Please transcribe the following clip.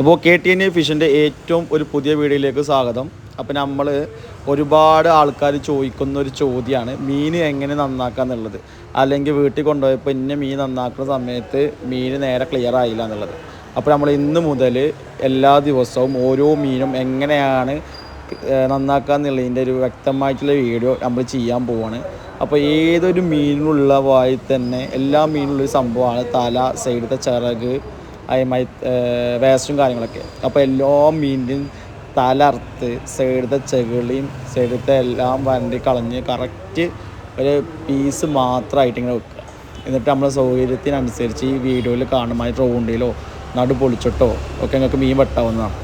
അപ്പോൾ K T N A ഫിഷിന്റെ ഏറ്റവും ഒരു പുതിയ വീഡിയോയിലേക്ക് സ്വാഗതം. അപ്പോൾ നമ്മൾ ഒരുപാട് ആൾക്കാർ ചോദിക്കുന്ന ഒരു ചോദ്യമാണ് മീൻ എങ്ങനെ നന്നാക്കുക എന്നുള്ളത്? അല്ലെങ്കിൽ വീട്ടിൽ കൊണ്ടുപോയപ്പോൾ ഇന്ന മീൻ നന്നാക്കുന്ന സമയത്ത് മീൻ നേരെ ക്ലിയർ ആയില്ല എന്നുള്ളത്. അപ്പോൾ നമ്മൾ ഇന്ന് മുതൽ എല്ലാ ദിവസവും ഓരോ മീനും എങ്ങനെയാണ് നന്നാക്കുക എന്നുള്ളതിന്റെ ഒരു വ്യക്തമായിട്ടുള്ള വീഡിയോ നമ്മൾ ചെയ്യാൻ പോവാണ്. അപ്പോൾ ഏതൊരു മീനിനുള്ള വായി തന്നെ എല്ലാ മീനിലുള്ള സംഭവമാണ് തല സൈഡത്തെ ചിറക് അതുമായി വേസ്റ്റും കാര്യങ്ങളൊക്കെ. അപ്പോൾ എല്ലാ മീനിന്റെയും തലർത്ത് സൈഡത്തെ ചെകിളിയും സൈഡത്തെ എല്ലാം വരണ്ടി കളഞ്ഞ് കറക്റ്റ് ഒരു പീസ് മാത്രമായിട്ട് ഇങ്ങനെ വെക്കുക. എന്നിട്ട് നമ്മുടെ സൗകര്യത്തിനനുസരിച്ച് ഈ വീഡിയോയിൽ കാണുമ്പോൾ റൗണ്ടിലോ നടു പൊളിച്ചിട്ടോ ഒക്കെ നിങ്ങൾക്ക് മീൻ വെട്ടാവുന്നതാണ്.